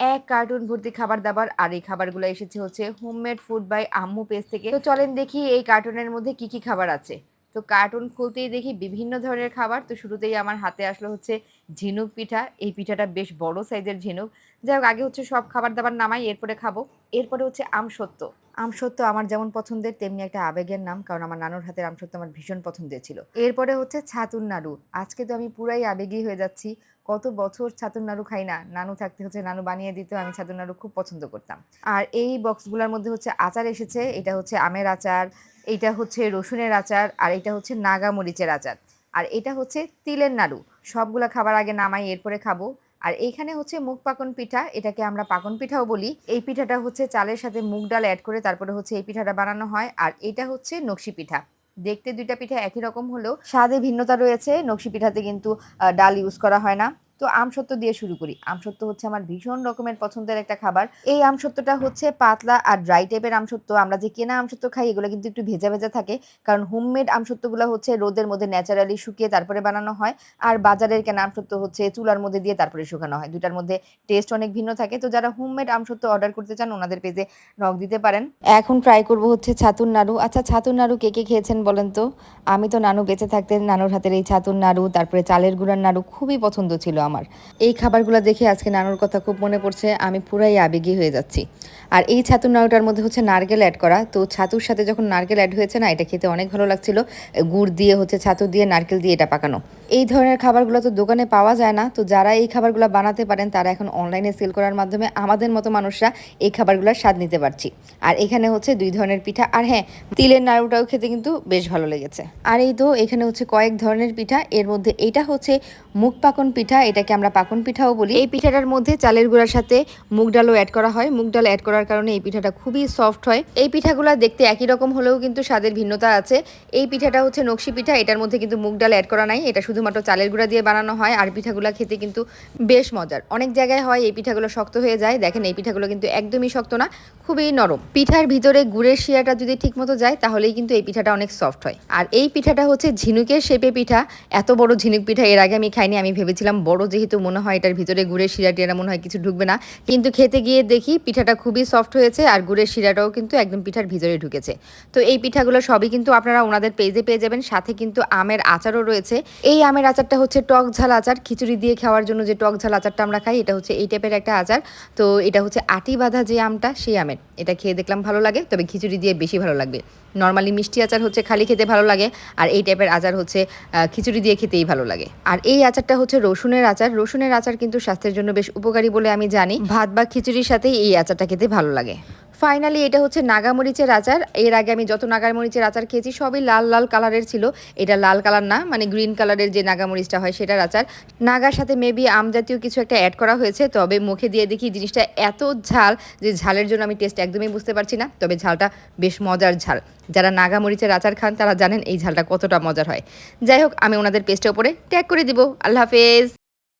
এক কার্টুন ভর্তি খাবার দাবার আর এই খাবারগুলো এসেছে হচ্ছে homemade food by Ammu page থেকে। তো চলেন দেখি এই কার্টুনের মধ্যে কি কি খাবার আছে। তো কার্টুন খুলতেই দেখি বিভিন্ন ধরনের খাবার। তো শুরুতেই আমার হাতে আসলো হচ্ছে ঝিনুক পিঠা। এই পিঠাটা বেশ বড় সাইজের ঝিনুক। যাই হোক, আগে হচ্ছে সব খাবার দাবার নামাই, এরপরে খাব। এরপরে হচ্ছে আমসত্ত্ব আমসত্ত্ব আমার যেমন পছন্দের, তেমনি একটা আবেগের নাম, কারণ আমার নানুর হাতের আমসত্ত্ব আমার ভীষণ পছন্দের ছিল। এরপরে হচ্ছে ছাতুর নাড়ু। আজকে তো আমি পুরাই আবেগী হয়ে যাচ্ছি। কত বছর ছাতুর নাড়ু খাই না। নানু থাকতে হচ্ছে নানু বানিয়ে দিত, আমি ছাতুর নাড়ু খুব পছন্দ করতাম। আর এই বক্সগুলোর মধ্যে হচ্ছে আচার এসেছে। এটা হচ্ছে আমের আচার এইটা হচ্ছে রসুনের আচার, আর এটা হচ্ছে নাগা মরিচের আচার। আর এটা হচ্ছে তিলের নাড়ু। সবগুলা খাবার আগে নামাই, এরপরে খাব। আর এইখানে হচ্ছে মুগ পাকন পিঠা, এটাকে আমরা পাকন পিঠাও বলি। এই পিঠাটা হচ্ছে চালের সাথে মুগ ডাল অ্যাড করে তারপরে হচ্ছে এই পিঠাটা বানানো হয়। আর এটা হচ্ছে নকশি পিঠা। দেখতে দুইটা পিঠা একই রকম হলেও স্বাদে ভিন্নতা রয়েছে। নকশি পিঠাতে কিন্তু ডাল ইউজ করা হয় না। তো আমসত্ত্ব দিয়ে শুরু করি। আমসত্ত্ব হচ্ছে আমার ভীষণ রকমের পছন্দের একটা খাবার। এই আমসত্ত্বটা হচ্ছে পাতলা আর ড্রাই টাইপের আমসত্ত্ব আমরা যে কেনা আমসত্ত্ব খাই, এগুলো কিন্তু একটু ভেজা ভেজা থাকে। কারণ হোমমেড আমসত্ত্বগুলো হচ্ছে রোদের মধ্যে ন্যাচারালি শুকিয়ে তারপরে বানানো হয়। আর বাজারের কেনা আমসত্ত্ব হচ্ছে চুলার মধ্যে দিয়ে তারপরে শুকানো হয়। দুটার মধ্যে টেস্ট অনেক ভিন্ন থাকে। তো যারা হোমমেড আমসত্ত্ব অর্ডার করতে চান, ওনাদের পেজে নক দিতে পারেন। এখন ট্রাই করব হচ্ছে ছাতুর নাড়ু। আচ্ছা ছাতুর নাড়ু কে কে খেয়েছেন বলেন তো? আমি তো নানু বেঁচে থাকতে নানুর হাতের এই ছাতুর নাড়ু, তারপরে চালের গুঁড়ার নাড়ু খুবই পছন্দ ছিল আমার। এই খাবারগুলো দেখে আজকে নানুর কথা খুব মনে পড়ছে, আমি পুরাই আবেগী হয়ে যাচ্ছি। আর এই ছাতুর নাড়ুটার মধ্যে হচ্ছে নারকেল অ্যাড করা। তো ছাতুর সাথে যখন নারকেল অ্যাড হয়েছে না, এটা খেতে অনেক ভালো লাগছিল। গুড় দিয়ে হচ্ছে ছাতু দিয়ে নারকেল দিয়ে এটা পাকানো। এই ধরনের খাবারগুলো তো দোকানে পাওয়া যায় না। তো যারা এই খাবারগুলো বানাতে পারেন, তারা এখন অনলাইনে সেল করার মাধ্যমে আমাদের মতো মানুষরা এই খাবারগুলোর স্বাদ নিতে পারছি। আর এখানে হচ্ছে দুই ধরনের পিঠা। আর হ্যাঁ তিলের নাড়ুটাও খেতে কিন্তু বেশ ভালো লেগেছে। আর এই তো এখানে হচ্ছে কয়েক ধরনের পিঠা। এর মধ্যে এটা হচ্ছে মুগ পাকন পিঠা। এটাকে আমরা পাকন পিঠাও বলি। এই পিঠাটার মধ্যে চালের গুঁড়ার সাথে মুগ ডালও অ্যাড করা হয়। মুগ ডাল অ্যাড করার কারণে এই পিঠাটা খুবই সফট হয়। এই পিঠাগুলো দেখতে একই রকম হলেও কিন্তু স্বাদের ভিন্নতা আছে। এই পিঠাটা হচ্ছে নকশি পিঠা। এটার মধ্যে কিন্তু মুগ ডাল অ্যাড করা নাই। এটা শুধুমাত্র চালের গুঁড়া দিয়ে বানানো হয়, আর পিঠাগুলো খেতে কিন্তু বেশ মজার। অনেক জায়গায় হয় এই পিঠাগুলো শক্ত হয়ে যায়। দেখেন, এই পিঠাগুলো কিন্তু একদমই শক্ত না, খুবই নরম। পিঠার ভিতরে গুড়ের শিরাটা যদি ঠিকমতো যায়, তাহলেই কিন্তু এই পিঠাটা অনেক সফট হয়। আর এই পিঠাটা হচ্ছে ঝিনুকের শেপে পিঠা। এত বড় ঝিনুক পিঠা এর আগে আমি খাইনি, আমি ভেবেছিলাম বড় যেহেতু মনে হয় এটার ভিতরে গুড়ের শিরা টিরা মনে হয় কিছু ঢুকবে না। কিন্তু খেতে গিয়ে দেখি পিঠাটা খুবই সফট হয়েছে, আর গুড়ের শিরাটাও কিন্তু একদম পিঠার ভিতরে ঢুকেছে। তো এই পিঠাগুলো সবই কিন্তু আপনারা ওনাদের পেজে পেয়ে যাবেন। সাথে কিন্তু আমের আচারও রয়েছে। এই আমের আচারটা হচ্ছে টক ঝাল আচার। খিচুড়ি দিয়ে খাওয়ার জন্য যে টক ঝাল আচারটা আমরা খাই, এটা হচ্ছে এই টাইপের একটা আচার। তো এটা হচ্ছে আটি বাঁধা যে আমটা, সেই আমের। এটা খেয়ে দেখলাম ভালো লাগে, তবে খিচুড়ি দিয়ে বেশি ভালো লাগবে। নর্মালি মিষ্টি আচার হচ্ছে খালি খেতে ভালো লাগে, আর এই টাইপের আচার হচ্ছে খিচুড়ি দিয়ে খেতেই ভালো লাগে। আর এই আচারটা হচ্ছে রসুনের আচার। রসুনের আচার কিন্তু স্বাস্থ্যের জন্য বেশ উপকারী বলে আমি জানি। ভাত বা খিচুড়ির সাথেই এই আচারটা খেতে ভালো লাগে। ফাইনালি এটা হচ্ছে নাগামরিচের আচার। এর আগে আমি যত নাগামরিচের আচার খেয়েছি, সবই লাল লাল কালারের ছিল। এটা লাল কালার না মানে গ্রিন কালারের যে নাগামরিচটা হয়, সেটার আচার। নাগার সাথে মেবি আম জাতীয় কিছু একটা অ্যাড করা হয়েছে, তবে মুখে দিয়ে দেখি জিনিসটা এত ঝাল যে ঝালের জন্য আমি টেস্ট একদমই বুঝতে পারছি না। তবে ঝালটা বেশ মজার ঝাল। যারা নাগামরিচের আচার খান, তারা জানেন এই ঝালটা কতটা মজার হয়। যাই হোক, আমি ওনাদের পেস্টের ওপরে ট্যাগ করে দিব। আল্লাহ হাফেজ!